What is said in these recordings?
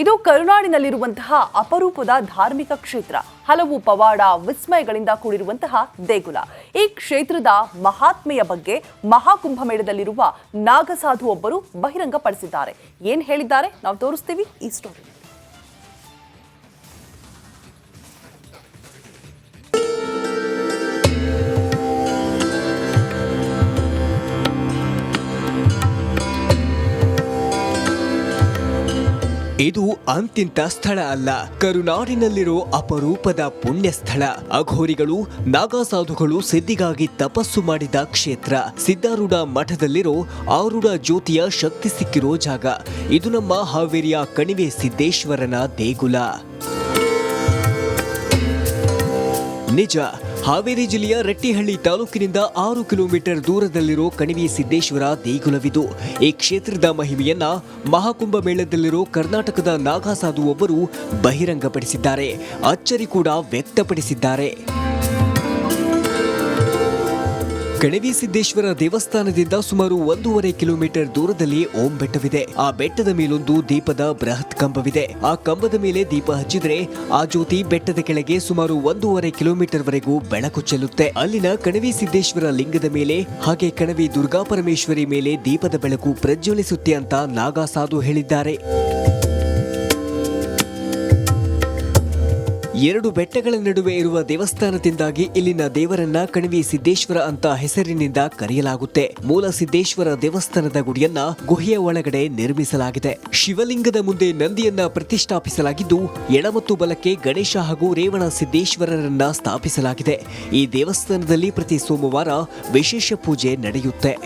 ಇದು ಕರುನಾಡಿನಲ್ಲಿರುವಂತಹ ಅಪರೂಪದ ಧಾರ್ಮಿಕ ಕ್ಷೇತ್ರ. ಹಲವು ಪವಾಡ ವಿಸ್ಮಯಗಳಿಂದ ಕೂಡಿರುವಂತಹ ದೇಗುಲ. ಈ ಕ್ಷೇತ್ರದ ಮಹಾತ್ಮೆಯ ಬಗ್ಗೆ ಮಹಾಕುಂಭಮೇಳದಲ್ಲಿರುವ ನಾಗಸಾಧು ಒಬ್ಬರು ಬಹಿರಂಗಪಡಿಸಿದ್ದಾರೆ. ಏನ್ ಹೇಳಿದ್ದಾರೆ? ನಾವು ತೋರಿಸ್ತೀವಿ ಈ ಸ್ಟೋರಿ ಇದು ಅಂತಿಂತ ಸ್ಥಳ ಅಲ್ಲ. ಕರುನಾಡಿನಲ್ಲಿರೋ ಅಪರೂಪದ ಪುಣ್ಯ ಸ್ಥಳ ಅಘೋರಿಗಳು, ನಾಗಾಸಾಧುಗಳು ಸಿದ್ಧಿಗಾಗಿ ತಪಸ್ಸು ಮಾಡಿದ ಕ್ಷೇತ್ರ. ಸಿದ್ಧಾರೂಢ ಮಠದಲ್ಲಿರೋ ಆರೂಢ ಜ್ಯೋತಿಯ ಶಕ್ತಿ ಸಿಕ್ಕಿರೋ ಜಾಗ. ಇದು ನಮ್ಮ ಹಾವೇರಿಯ ಕಣಿವೆ ಸಿದ್ದೇಶ್ವರನ ದೇಗುಲ. ನಿಜ ಹಾವೇರಿ ಜಿಲ್ಲೆಯ ರಟ್ಟಿಹಳ್ಳಿ ತಾಲೂಕಿನಿಂದ ಆರು ಕಿಲೋಮೀಟರ್ ದೂರದಲ್ಲಿರೋ ಕಣಿವೆ ಸಿದ್ದೇಶ್ವರ ದೇಗುಲವಿದು. ಈ ಕ್ಷೇತ್ರದ ಮಹಿಮೆಯನ್ನ ಮಹಾಕುಂಭ ಮೇಳದಲ್ಲಿರೋ ಕರ್ನಾಟಕದ ನಾಗಾಸಾಧು ಒಬ್ಬರು ಬಹಿರಂಗಪಡಿಸಿದ್ದಾರೆ. ಅಚ್ಚರಿ ಕೂಡ ವ್ಯಕ್ತಪಡಿಸಿದ್ದಾರೆ. ಕಣಿವಿ ಸಿದ್ದೇಶ್ವರ ದೇವಸ್ಥಾನದಿಂದ ಸುಮಾರು ಒಂದೂವರೆ ಕಿಲೋಮೀಟರ್ ದೂರದಲ್ಲಿ ಓಂ ಬೆಟ್ಟವಿದೆ. ಆ ಬೆಟ್ಟದ ಮೇಲೊಂದು ದೀಪದ ಬೃಹತ್ ಕಂಬವಿದೆ. ಆ ಕಂಬದ ಮೇಲೆ ದೀಪ ಹಚ್ಚಿದ್ರೆ ಆ ಜ್ಯೋತಿ ಬೆಟ್ಟದ ಕೆಳಗೆ ಸುಮಾರು ಒಂದೂವರೆ ಕಿಲೋಮೀಟರ್ ವರೆಗೂ ಬೆಳಕು ಚೆಲ್ಲುತ್ತೆ. ಅಲ್ಲಿನ ಕಣಿವಿ ಸಿದ್ದೇಶ್ವರ ಲಿಂಗದ ಮೇಲೆ, ಹಾಗೆ ಕಣವಿ ದುರ್ಗಾಪರಮೇಶ್ವರಿ ಮೇಲೆ ದೀಪದ ಬೆಳಕು ಪ್ರಜ್ವಲಿಸುತ್ತೆ ಅಂತ ನಾಗಾಸಾಧು ಹೇಳಿದ್ದಾರೆ. ಎರಡು ಬೆಟ್ಟಗಳ ನಡುವೆ ಇರುವ ದೇವಸ್ಥಾನದಿಂದಾಗಿ ಇಲ್ಲಿನ ದೇವರನ್ನ ಕಣಿವೆ ಸಿದ್ದೇಶ್ವರ ಅಂತ ಹೆಸರಿನಿಂದ ಕರೆಯಲಾಗುತ್ತೆ. ಮೂಲ ಸಿದ್ದೇಶ್ವರ ದೇವಸ್ಥಾನದ ಗುಡಿಯನ್ನ ಗುಹೆಯ ಒಳಗಡೆ ನಿರ್ಮಿಸಲಾಗಿದೆ. ಶಿವಲಿಂಗದ ಮುಂದೆ ನಂದಿಯನ್ನ ಪ್ರತಿಷ್ಠಾಪಿಸಲಾಗಿದ್ದು, ಎಡ ಮತ್ತು ಬಲಕ್ಕೆ ಗಣೇಶ ಹಾಗೂ ರೇವಣ ಸಿದ್ದೇಶ್ವರರನ್ನ ಸ್ಥಾಪಿಸಲಾಗಿದೆ. ಈ ದೇವಸ್ಥಾನದಲ್ಲಿ ಪ್ರತಿ ಸೋಮವಾರ ವಿಶೇಷ ಪೂಜೆ ನಡೆಯುತ್ತೆ.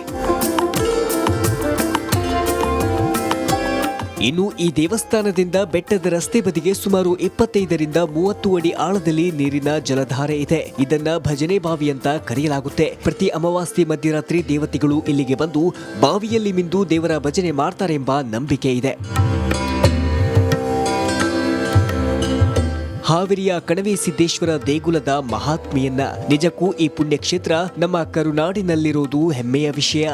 ಇನ್ನು ಈ ದೇವಸ್ಥಾನದಿಂದ ಬೆಟ್ಟದ ರಸ್ತೆ ಬದಿಗೆ ಸುಮಾರು ಇಪ್ಪತ್ತೈದರಿಂದ ಮೂವತ್ತು ಅಡಿ ಆಳದಲ್ಲಿ ನೀರಿನ ಜಲಧಾರೆ ಇದೆ. ಇದನ್ನ ಭಜನೆ ಬಾವಿ ಅಂತ ಕರೆಯಲಾಗುತ್ತೆ. ಪ್ರತಿ ಅಮಾವಾಸ್ಯೆ ಮಧ್ಯರಾತ್ರಿ ದೇವತೆಗಳು ಇಲ್ಲಿಗೆ ಬಂದು ಬಾವಿಯಲ್ಲಿ ಮಿಂದು ದೇವರ ಭಜನೆ ಮಾಡ್ತಾರೆಂಬ ನಂಬಿಕೆ ಇದೆ. ಹಾವೇರಿಯ ಕಣವೆ ಸಿದ್ದೇಶ್ವರ ದೇಗುಲದ ಮಹಾತ್ಮೆಯನ್ನ. ನಿಜಕ್ಕೂ ಈ ಪುಣ್ಯಕ್ಷೇತ್ರ ನಮ್ಮ ಕರುನಾಡಿನಲ್ಲಿರುವುದು ಹೆಮ್ಮೆಯ ವಿಷಯ.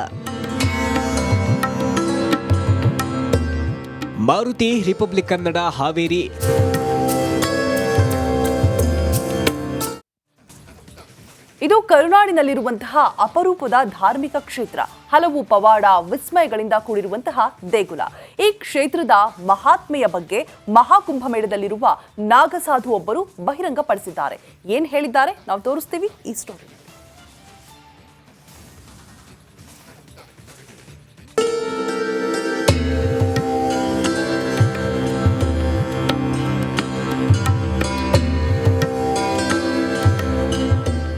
ಮಾರುತಿ ರಿಪಬ್ಲಿಕ್ ಕನ್ನಡ ಹಾವೇರಿ. ಇದು ಕರುನಾಡಿನಲ್ಲಿರುವಂತಹ ಅಪರೂಪದ ಧಾರ್ಮಿಕ ಕ್ಷೇತ್ರ. ಹಲವು ಪವಾಡ ವಿಸ್ಮಯಗಳಿಂದ ಕೂಡಿರುವಂತಹ ದೇಗುಲ. ಈ ಕ್ಷೇತ್ರದ ಮಹಾತ್ಮೆಯ ಬಗ್ಗೆ ಮಹಾಕುಂಭಮೇಳದಲ್ಲಿರುವ ನಾಗಸಾಧು ಒಬ್ಬರು ಬಹಿರಂಗಪಡಿಸಿದ್ದಾರೆ. ಏನ್ ಹೇಳಿದ್ದಾರೆ? ನಾವು ತೋರಿಸ್ತೀವಿ ಈ ಸ್ಟೋರಿ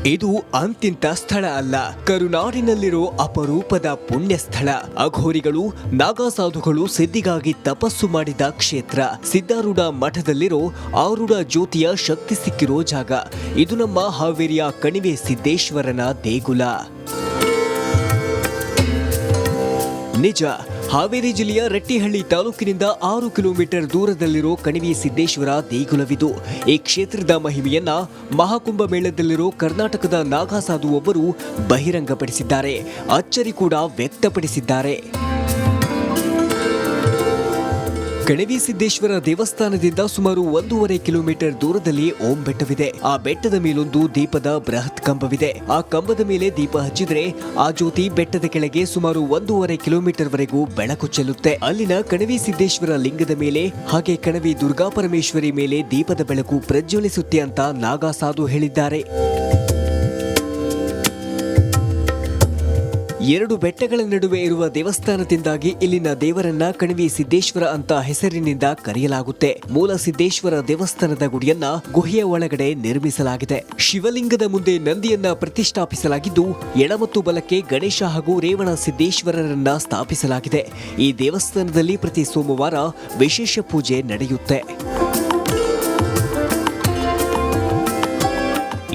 ಇದು ಅಂತಿಂತ ಸ್ಥಳ ಅಲ್ಲ. ಕರುನಾಡಿನಲ್ಲಿರೋ ಅಪರೂಪದ ಪುಣ್ಯ ಸ್ಥಳ ಅಘೋರಿಗಳು, ನಾಗಾಸಾಧುಗಳು ಸಿದ್ಧಿಗಾಗಿ ತಪಸ್ಸು ಮಾಡಿದ ಕ್ಷೇತ್ರ. ಸಿದ್ಧಾರೂಢ ಮಠದಲ್ಲಿರೋ ಆರೂಢ ಜ್ಯೋತಿಯ ಶಕ್ತಿ ಸಿಕ್ಕಿರೋ ಜಾಗ. ಇದು ನಮ್ಮ ಹಾವೇರಿಯ ಕಣಿವೆ ಸಿದ್ದೇಶ್ವರನ ದೇಗುಲ. ನಿಜ ಹಾವೇರಿ ಜಿಲ್ಲೆಯ ರಟ್ಟಿಹಳ್ಳಿ ತಾಲೂಕಿನಿಂದ ಆರು ಕಿಲೋಮೀಟರ್ ದೂರದಲ್ಲಿರೋ ಕಣಿವೆ ಸಿದ್ದೇಶ್ವರ ದೇಗುಲವಿದು. ಈ ಕ್ಷೇತ್ರದ ಮಹಿಮೆಯನ್ನ ಮಹಾಕುಂಭ ಮೇಳದಲ್ಲಿರೋ ಕರ್ನಾಟಕದ ನಾಗಾಸಾಧು ಒಬ್ಬರು ಬಹಿರಂಗಪಡಿಸಿದ್ದಾರೆ. ಅಚ್ಚರಿ ಕೂಡ ವ್ಯಕ್ತಪಡಿಸಿದ್ದಾರೆ. ಕಣವಿ ಸಿದ್ದೇಶ್ವರ ದೇವಸ್ಥಾನದಿಂದ ಸುಮಾರು ಒಂದೂವರೆ ಕಿಲೋಮೀಟರ್ ದೂರದಲ್ಲಿ ಓಂ ಬೆಟ್ಟವಿದೆ. ಆ ಬೆಟ್ಟದ ಮೇಲೊಂದು ದೀಪದ ಬೃಹತ್ ಕಂಬವಿದೆ. ಆ ಕಂಬದ ಮೇಲೆ ದೀಪ ಹಚ್ಚಿದ್ರೆ ಆ ಜ್ಯೋತಿ ಬೆಟ್ಟದ ಕೆಳಗೆ ಸುಮಾರು ಒಂದೂವರೆ ಕಿಲೋಮೀಟರ್ ವರೆಗೂ ಬೆಳಕು ಚೆಲ್ಲುತ್ತೆ. ಅಲ್ಲಿನ ಕಣವಿ ಸಿದ್ದೇಶ್ವರ ಲಿಂಗದ ಮೇಲೆ, ಹಾಗೆ ಕಣವಿ ದುರ್ಗಾಪರಮೇಶ್ವರಿ ಮೇಲೆ ದೀಪದ ಬೆಳಕು ಪ್ರಜ್ವಲಿಸುತ್ತೆ ಅಂತ ನಾಗಾಸಾಧು ಹೇಳಿದ್ದಾರೆ. ಎರಡು ಬೆಟ್ಟಗಳ ನಡುವೆ ಇರುವ ದೇವಸ್ಥಾನದಿಂದಾಗಿ ಇಲ್ಲಿನ ದೇವರನ್ನ ಕಣಿವೆ ಸಿದ್ದೇಶ್ವರ ಅಂತ ಹೆಸರಿನಿಂದ ಕರೆಯಲಾಗುತ್ತೆ. ಮೂಲ ಸಿದ್ದೇಶ್ವರ ದೇವಸ್ಥಾನದ ಗುಡಿಯನ್ನ ಗುಹೆಯ ಒಳಗಡೆ ನಿರ್ಮಿಸಲಾಗಿದೆ. ಶಿವಲಿಂಗದ ಮುಂದೆ ನಂದಿಯನ್ನ ಪ್ರತಿಷ್ಠಾಪಿಸಲಾಗಿದ್ದು, ಎಡ ಮತ್ತು ಬಲಕ್ಕೆ ಗಣೇಶ ಹಾಗೂ ರೇವಣ ಸಿದ್ದೇಶ್ವರರನ್ನ ಸ್ಥಾಪಿಸಲಾಗಿದೆ. ಈ ದೇವಸ್ಥಾನದಲ್ಲಿ ಪ್ರತಿ ಸೋಮವಾರ ವಿಶೇಷ ಪೂಜೆ ನಡೆಯುತ್ತೆ.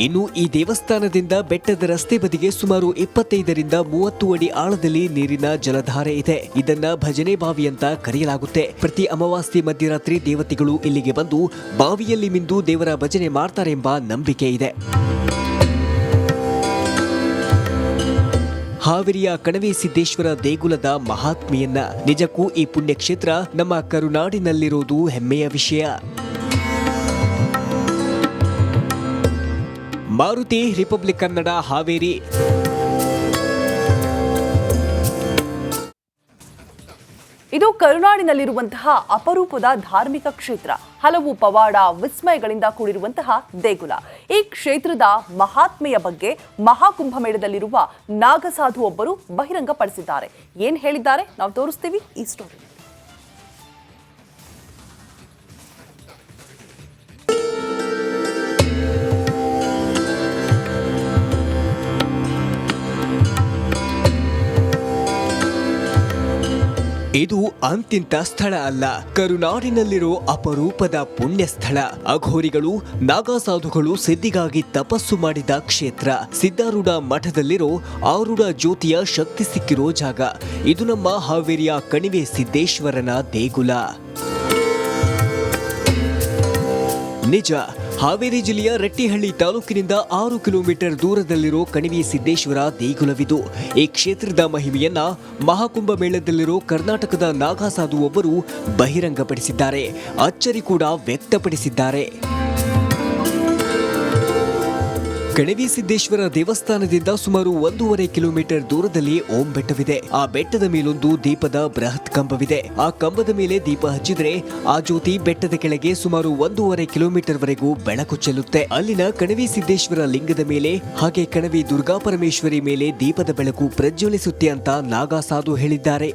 ಇನ್ನು ಈ ದೇವಸ್ಥಾನದಿಂದ ಬೆಟ್ಟದ ರಸ್ತೆ ಬದಿಗೆ ಸುಮಾರು ಇಪ್ಪತ್ತೈದರಿಂದ ಮೂವತ್ತು ಅಡಿ ಆಳದಲ್ಲಿ ನೀರಿನ ಜಲಧಾರೆ ಇದೆ. ಇದನ್ನ ಭಜನೆ ಬಾವಿ ಅಂತ ಕರೆಯಲಾಗುತ್ತೆ. ಪ್ರತಿ ಅಮಾವಾಸ್ಯೆ ಮಧ್ಯರಾತ್ರಿ ದೇವತೆಗಳು ಇಲ್ಲಿಗೆ ಬಂದು ಬಾವಿಯಲ್ಲಿ ಮಿಂದು ದೇವರ ಭಜನೆ ಮಾಡ್ತಾರೆಂಬ ನಂಬಿಕೆ ಇದೆ. ಹಾವೇರಿಯ ಕಣವೇ ಸಿದ್ದೇಶ್ವರ ದೇಗುಲದ ಮಹಾತ್ಮೆಯನ್ನ. ನಿಜಕ್ಕೂ ಈ ಪುಣ್ಯಕ್ಷೇತ್ರ ನಮ್ಮ ಕರುನಾಡಿನಲ್ಲಿರೋದು ಹೆಮ್ಮೆಯ ವಿಷಯ. ಮಾರುತಿ ರಿಪಬ್ಲಿಕ್ ಕನ್ನಡ ಹಾವೇರಿ. ಇದು ಕರುನಾಡಿನಲ್ಲಿರುವಂತಹ ಅಪರೂಪದ ಧಾರ್ಮಿಕ ಕ್ಷೇತ್ರ. ಹಲವು ಪವಾಡ ವಿಸ್ಮಯಗಳಿಂದ ಕೂಡಿರುವಂತಹ ದೇಗುಲ. ಈ ಕ್ಷೇತ್ರದ ಮಹಾತ್ಮೆಯ ಬಗ್ಗೆ ಮಹಾಕುಂಭ ಮೇಳದಲ್ಲಿರುವ ನಾಗಸಾಧು ಒಬ್ಬರು ಬಹಿರಂಗಪಡಿಸಿದ್ದಾರೆ. ಏನ್ ಹೇಳಿದ್ದಾರೆ? ನಾವು ತೋರಿಸ್ತೀವಿ ಈ ಸ್ಟೋರಿ ಇದು ಅಂತಿಂತ ಸ್ಥಳ ಅಲ್ಲ. ಕರುನಾಡಿನಲ್ಲಿರೋ ಅಪರೂಪದ ಪುಣ್ಯ ಸ್ಥಳ ಅಘೋರಿಗಳು, ನಾಗಾಸಾಧುಗಳು ಸಿದ್ಧಿಗಾಗಿ ತಪಸ್ಸು ಮಾಡಿದ ಕ್ಷೇತ್ರ. ಸಿದ್ಧಾರೂಢ ಮಠದಲ್ಲಿರೋ ಆರೂಢ ಜ್ಯೋತಿಯ ಶಕ್ತಿ ಸಿಕ್ಕಿರೋ ಜಾಗ. ಇದು ನಮ್ಮ ಹಾವೇರಿಯ ಕಣಿವೆ ಸಿದ್ದೇಶ್ವರನ ದೇಗುಲ. ನಿಜ ಹಾವೇರಿ ಜಿಲ್ಲೆಯ ರಟ್ಟಿಹಳ್ಳಿ ತಾಲೂಕಿನಿಂದ ಆರು ಕಿಲೋಮೀಟರ್ ದೂರದಲ್ಲಿರೋ ಕಣಿವೆ ಸಿದ್ದೇಶ್ವರ ದೇಗುಲವಿದು. ಈ ಕ್ಷೇತ್ರದ ಮಹಿಮೆಯನ್ನ ಮಹಾಕುಂಭ ಮೇಳದಲ್ಲಿರೋ ಕರ್ನಾಟಕದ ನಾಗಾಸಾಧು ಒಬ್ಬರು ಬಹಿರಂಗಪಡಿಸಿದ್ದಾರೆ. ಅಚ್ಚರಿ ಕೂಡ ವ್ಯಕ್ತಪಡಿಸಿದ್ದಾರೆ. ಕಣವಿ ಸಿದ್ದೇಶ್ವರ ದೇವಸ್ಥಾನದಿಂದ ಸುಮಾರು ಒಂದೂವರೆ ಕಿಲೋಮೀಟರ್ ದೂರದಲ್ಲಿ ಓಂ ಬೆಟ್ಟವಿದೆ. ಆ ಬೆಟ್ಟದ ಮೇಲೊಂದು ದೀಪದ ಬೃಹತ್ ಕಂಬವಿದೆ. ಆ ಕಂಬದ ಮೇಲೆ ದೀಪ ಹಚ್ಚಿದ್ರೆ ಆ ಜ್ಯೋತಿ ಬೆಟ್ಟದ ಕೆಳಗೆ ಸುಮಾರು ಒಂದೂವರೆ ಕಿಲೋಮೀಟರ್ ವರೆಗೂ ಬೆಳಕು ಚೆಲ್ಲುತ್ತೆ. ಅಲ್ಲಿನ ಕಣಿವಿ ಸಿದ್ದೇಶ್ವರ ಲಿಂಗದ ಮೇಲೆ, ಹಾಗೆ ಕಣವಿ ದುರ್ಗಾಪರಮೇಶ್ವರಿ ಮೇಲೆ ದೀಪದ ಬೆಳಕು ಪ್ರಜ್ವಲಿಸುತ್ತೆ ಅಂತ ನಾಗಾಸಾಧು ಹೇಳಿದ್ದಾರೆ.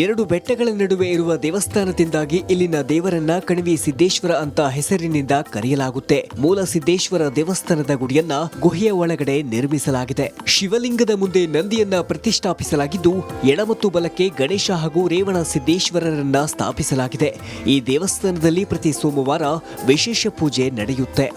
ಎರಡು ಬೆಟ್ಟಗಳ ನಡುವೆ ಇರುವ ದೇವಸ್ಥಾನದಿಂದಾಗಿ ಇಲ್ಲಿನ ದೇವರನ್ನ ಕಣಿವೆ ಸಿದ್ದೇಶ್ವರ ಅಂತ ಹೆಸರಿನಿಂದ ಕರೆಯಲಾಗುತ್ತೆ. ಮೂಲ ಸಿದ್ದೇಶ್ವರ ದೇವಸ್ಥಾನದ ಗುಡಿಯನ್ನ ಗುಹೆಯ ಒಳಗಡೆ ನಿರ್ಮಿಸಲಾಗಿದೆ. ಶಿವಲಿಂಗದ ಮುಂದೆ ನಂದಿಯನ್ನ ಪ್ರತಿಷ್ಠಾಪಿಸಲಾಗಿದ್ದು, ಎಡ ಮತ್ತು ಬಲಕ್ಕೆ ಗಣೇಶ ಹಾಗೂ ರೇವಣ ಸಿದ್ದೇಶ್ವರರನ್ನ ಸ್ಥಾಪಿಸಲಾಗಿದೆ. ಈ ದೇವಸ್ಥಾನದಲ್ಲಿ ಪ್ರತಿ ಸೋಮವಾರ ವಿಶೇಷ ಪೂಜೆ ನಡೆಯುತ್ತೆ.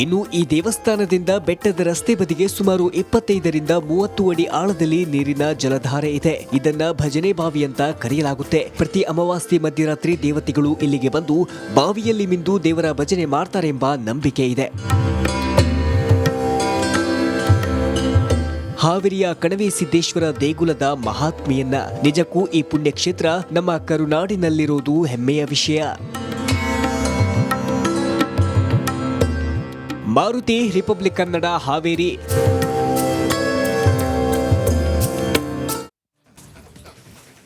ಇನ್ನು ಈ ದೇವಸ್ಥಾನದಿಂದ ಬೆಟ್ಟದ ರಸ್ತೆ ಬದಿಗೆ ಸುಮಾರು ಇಪ್ಪತ್ತೈದರಿಂದ ಮೂವತ್ತು ಅಡಿ ಆಳದಲ್ಲಿ ನೀರಿನ ಜಲಧಾರೆ ಇದೆ. ಇದನ್ನ ಭಜನೆ ಬಾವಿ ಅಂತ ಕರೆಯಲಾಗುತ್ತೆ. ಪ್ರತಿ ಅಮಾವಾಸ್ಯೆ ಮಧ್ಯರಾತ್ರಿ ದೇವತೆಗಳು ಇಲ್ಲಿಗೆ ಬಂದು ಬಾವಿಯಲ್ಲಿ ಮಿಂದು ದೇವರ ಭಜನೆ ಮಾಡ್ತಾರೆಂಬ ನಂಬಿಕೆ ಇದೆ. ಹಾವೇರಿಯ ಕಣವೆ ಸಿದ್ದೇಶ್ವರ ದೇಗುಲದ ಮಹಾತ್ಮೆಯನ್ನ ನಿಜಕ್ಕೂ ಈ ಪುಣ್ಯಕ್ಷೇತ್ರ ನಮ್ಮ ಕರುನಾಡಿನಲ್ಲಿರೋದು ಹೆಮ್ಮೆಯ ವಿಷಯ. ಮಾರುತಿ ರಿಪಬ್ಲಿಕ್ ಕನ್ನಡ ಹಾವೇರಿ.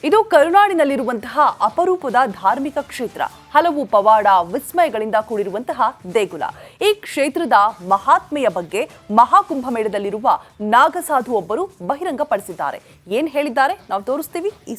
ಇದು ಕರುನಾಡಿನಲ್ಲಿರುವಂತಹ ಅಪರೂಪದ ಧಾರ್ಮಿಕ ಕ್ಷೇತ್ರ. ಹಲವು ಪವಾಡ ವಿಸ್ಮಯಗಳಿಂದ ಕೂಡಿರುವಂತಹ ದೇಗುಲ. ಈ ಕ್ಷೇತ್ರದ ಮಹಾತ್ಮೆಯ ಬಗ್ಗೆ ಮಹಾಕುಂಭ ಮೇಳದಲ್ಲಿರುವ ನಾಗಸಾಧು ಒಬ್ಬರು ಬಹಿರಂಗಪಡಿಸಿದ್ದಾರೆ. ಏನ್ ಹೇಳಿದ್ದಾರೆ? ನಾವು ತೋರಿಸ್ತೀವಿ.